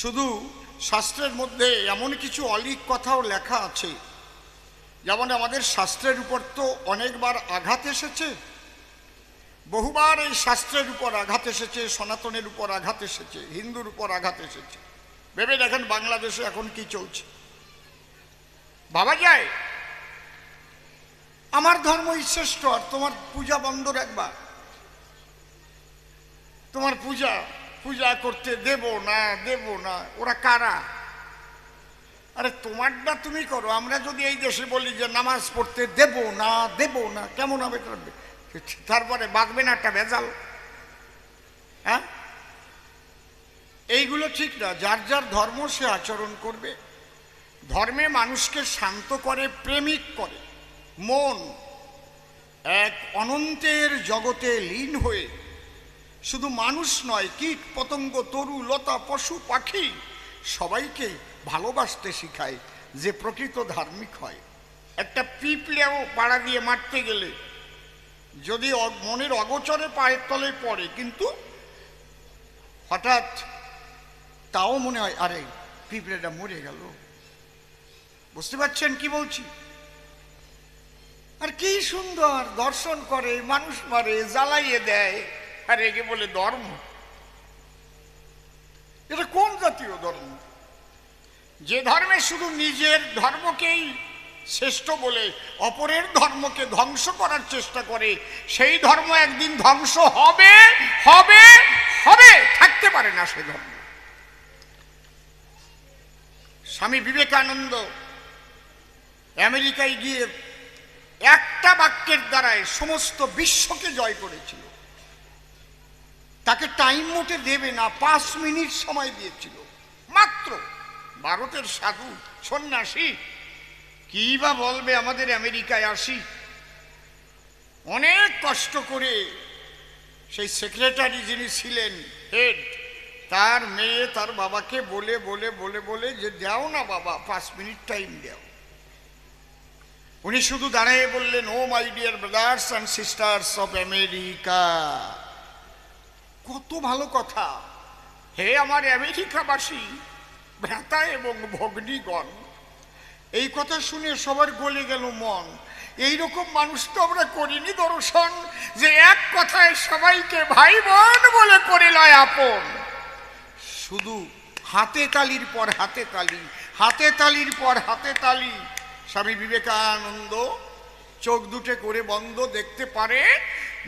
শুধু শাস্ত্রের মধ্যে এমন কিছু অলিক কথাও লেখা আছে। যেমন আমাদের শাস্ত্রের উপর তো অনেকবার আঘাত এসেছে। বহুবার এই শাস্ত্রের উপর আঘাত এসেছে, সনাতনের উপর আঘাত এসেছে, হিন্দুর উপর আঘাত এসেছে। ভেবে দেখেন বাংলাদেশে এখন কি চলছে। ভাবা যায়? আমার ধর্মই শ্রেষ্ঠ আর তোমার পূজা বন্ধ রাখবা। তোমার পূজা পূজা করতে দেব না দেব না। ওরা কারা? আরে, তোমারটা তুমি করো। আমরা যদি এই দেশে বলি যে নামাজ পড়তে দেব না দেব না, কেমন হবে তারপরে বাঁচবে না একটা ভেজাল। হ্যাঁ? এইগুলো ঠিক না। যার যার ধর্ম সে আচরণ করবে। ধর্মে মানুষকে শান্ত করে, প্রেমিক করে। মন এক অনন্তের জগতে লীন হয়ে শুধু মানুষ নয়, কীট, পতঙ্গ, তরু, লতা, পশু, পাখি সবাইকে ভালোবাসতে শিখায় যে প্রকৃত ধার্মিক হয়। একটা পিঁপড়েও পাড়া দিয়ে মারতে গেলে যদি মনের অগোচরে পায়ের তলে পড়ে, কিন্তু হঠাৎ তাও মনে হয়, আরে, পিঁপড়েটা মরে গেল। বুঝতে পারছেন কি বলছি? আর কি সুন্দর দর্শন করে, মানুষ মারে, জ্বালাইয়ে দেয় আর একে বলে ধর্ম। এটা কোন জাতীয় ধর্ম? যে ধর্মে শুধু নিজের ধর্মকেই শ্রেষ্ঠ বলে, অপরের ধর্মকে ধ্বংস করার চেষ্টা করে, সেই ধর্ম একদিন ধ্বংস হবে হবে হবে, থাকতে পারে না সে ধর্ম। স্বামী বিবেকানন্দ আমেরিকায় গিয়ে একটা বাক্যের দ্বারায় সমস্ত বিশ্বকে জয় করেছিল। তাকে টাইম মোটে দেবে না, পাঁচ মিনিট সময় দিয়েছিল। মাত্র ভারতের সাধু, সন্ন্যাসী, কি বা বলবে আমাদের আমেরিকায় আসি? অনেক কষ্ট করে সেই সেক্রেটারি যিনি ছিলেন হেড তার মেয়ে, তার বাবাকে বলে বলে বলে বলে যে দাও না বাবা, পাঁচ মিনিট টাইম দাও। উনি শুধু দাঁড়িয়ে বললেন ও my dear brothers and sisters of America কত ভালো কথা। হে আমার আমেরিকাবাসী, ভ্রাতা এবং ভগ্নীগণ, এই কথা শুনে সবার গলে গেল মন। এই রকম মানুষ তো আমরা করিনি দর্শন, যে এক কথায় সবাইকে ভাই বোন বলে করে লয় আপন। শুধু হাতে তালির পর হাতে তালি, হাতে তালির পর হাতে তালি, স্বামী বিবেকানন্দ। চোখ দুটে করে বন্ধ দেখতে পারে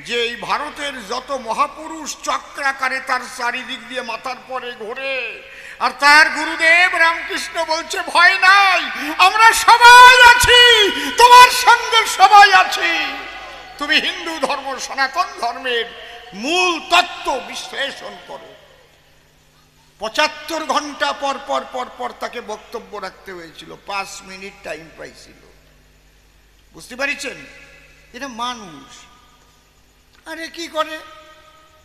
যে এই ভারতের যত মহাপুরুষ চক্রাকারে তার চারিদিক দিয়ে মাথার পরে ঘোরে। আর তার গুরুদেব রামকৃষ্ণ বলছে, ভয় নাই, আমরা সবাই আছি, তোমার সঙ্গে সবাই আছি। তুমি হিন্দু ধর্ম, সনাতন ধর্মের মূল তত্ত্ব বিশ্লেষণ করো। পঁচাত্তর ঘণ্টা পর পর পর পর তাকে বক্তব্য রাখতে হয়েছিল, পাঁচ মিনিট টাইম পাইছিল। বুঝতে পারছেন? এটা মানুষ। আরে কি করে?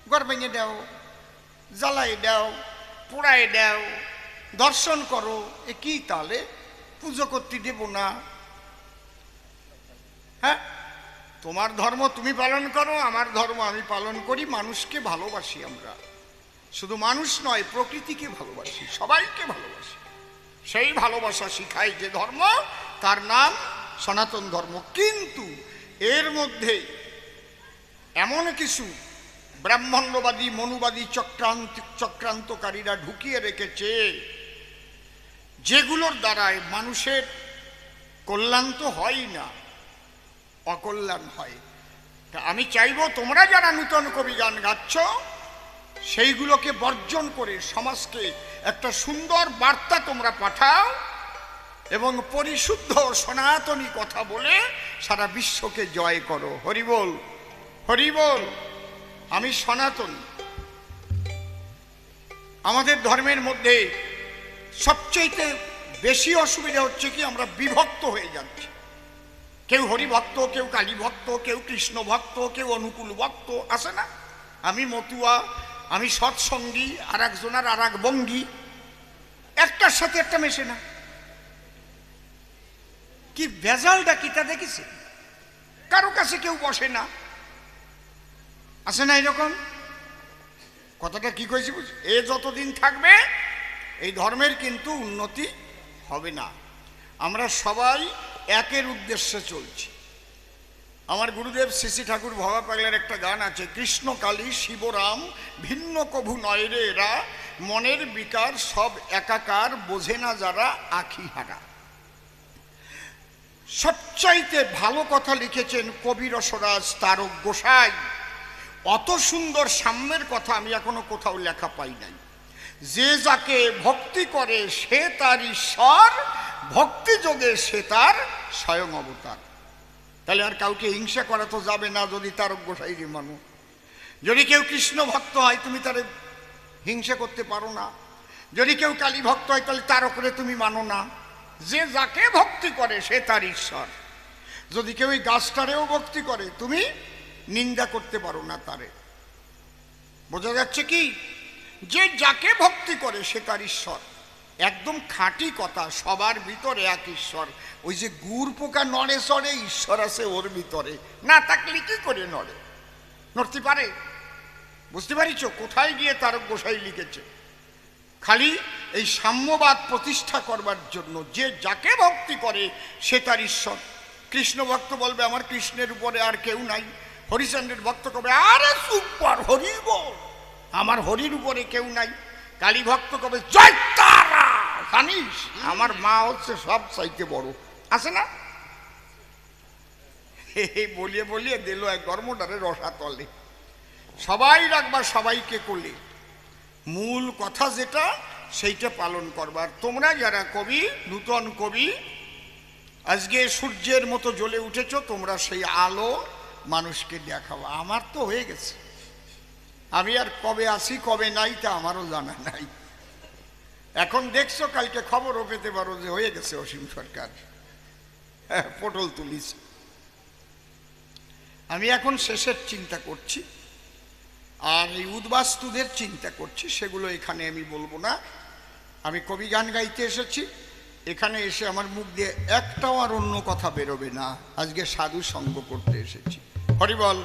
ঘর ভেঙে দাও জ্বালাই দাও, পোড়ায় দাও, দর্শন করো। এ কি তালে পুজো করতে দেব না। হ্যাঁ? তোমার ধর্ম তুমি পালন করো, আমার ধর্ম আমি পালন করি, মানুষকে ভালোবাসি আমরা। শুধু মানুষ নয়, প্রকৃতিকে ভালোবাসি, সবাইকে ভালোবাসি। সেই ভালোবাসা শিখায় যে ধর্ম, তার নাম সনাতন ধর্ম। কিন্তু এর মধ্যে এমন কিছু ব্রাহ্মণ্যবাদী, মনুবাদী, চক্রান্ত, চক্রান্তকারীরা ঢুকিয়ে রেখেছে, যেগুলোর দ্বারায় মানুষের কল্যাণ তো হয়ই না, অকল্যাণ হয়। তা আমি চাইব তোমরা যারা নূতন কবি গান গাচ্ছ, সেইগুলোকে বর্জন করে সমাজকে একটা সুন্দর বার্তা তোমরা পাঠাও এবং পরিশুদ্ধ সনাতনী কথা বলে সারা বিশ্বকে জয় করো। হরিবল হরিবল, আমি সনাতনী। আমাদের ধর্মের মধ্যে সবচেয়ে বেশি অসুবিধা হচ্ছে কি, আমরা বিভক্ত হয়ে যাচ্ছি। কেউ হরিভক্ত, কেউ কালীভক্ত, কেউ কৃষ্ণ ভক্ত কেউ অনুকূল ভক্ত আছে না? আমি মতুয়া, আমি সৎসঙ্গী আর একজনার আর এক বঙ্গী। একটার সাথে একটা মেশে না। কি বেজালটা কি তা দেখেছে? কারও কাছে কেউ বসে না। আছে না এরকম? কথাটা কি কয়েছি বুঝ? এ যতদিন থাকবে, এই ধর্মের কিন্তু উন্নতি হবে না। আমরা সবাই একের উদ্দেশ্যে চলছি। আমার গুরুদেব শ্রী ঠাকুর ভবা পাগলার একটা গান আছে, কৃষ্ণ কালী শিবরাম, ভিন্ন কভু নয়রে এরা, মনের বিকার সব একাকার, বোঝে না যারা আখি হারা। সবচাইতে ভালো কথা লিখেছেন কবি রসরাজ তারক গোসাই। অত সুন্দর সাম্যের কথা আমি এখনও কোথাও লেখা পাই নাই। যে যাকে ভক্তি করে সে তার ঈশ্বর, ভক্তি যোগে সে তার স্বয়ং অবতার। তাহলে আর কাউকে হিংসা করা তো যাবে না যদি তারক গোসাইকে মানো। যদি কেউ কৃষ্ণ ভক্ত হয়, তুমি তার হিংসা করতে পারো না। যদি কেউ কালী ভক্ত হয়, তাহলে তার উপরে তুমি মানো না। যে যাকে ভক্তি করে সে তার ঈশ্বর। যদি কেউ এই গাছটারেও ভক্তি করে, তুমি নিন্দা করতে পারো না তারে। বোঝা যাচ্ছে কি? যে যাকে ভক্তি করে সে তার ঈশ্বর। একদম খাঁটি কথা, সবার ভিতরে এক ঈশ্বর। ওই যে গুড় পোকা নড়ে সরে ঈশ্বর আছে ওর ভিতরে। না থাকলে কি করে নড়ে? নড়তে পারে? বুঝতে পারিছ? কোথায় গিয়ে তারক গোসাই লিখেছে? খালি এই সাম্যবাদ প্রতিষ্ঠা করবার জন্য যে যাকে ভক্তি করে, সে তার ঈশ্বর। কৃষ্ণ ভক্ত বলবে, আমার কৃষ্ণের উপরে আর কেউ নাই। হরিচন্দ্রের ভক্ত কবে, আরে সুপার হরি বল আমার হরির উপরে কেউ নাই। কালী ভক্ত কবে, জয় জানিস, আমার মা হচ্ছে সব চাইতে বড়। আছে না? বলিয়ে বলিয়ে দিল এক ধর্মটারে রসা তলে সবাই রাখবার সবাইকে কোলে। মূল কথা যেটা সেইটা পালন করবার। তোমরা যারা কবি নূতন কবি আজকে সূর্যের মতো জ্বলে উঠেছ তোমরা সেই আলো মানুষকে দেখাবো আমার তো হয়ে গেছে। আমি আর কবে আসি কবে নাই তা আমারও জানা নাই। এখন দেখছ কালকে খবরও পেতে পারো যে হয়ে গেছে অসীম সরকার। হ্যাঁ, পটল তুলিস আমি এখন শেষের চিন্তা করছি। আর এই উদ্বাস্তুদের চিন্তা করছি, সেগুলো এখানে আমি বলব না। আমি কবি গান গাইতে এসেছি, এখানে এসে আমার মুখ দিয়ে একটাও আর অন্য কথা বেরোবে না। আজকে সাধু সঙ্গ করতে এসেছি। হরিবল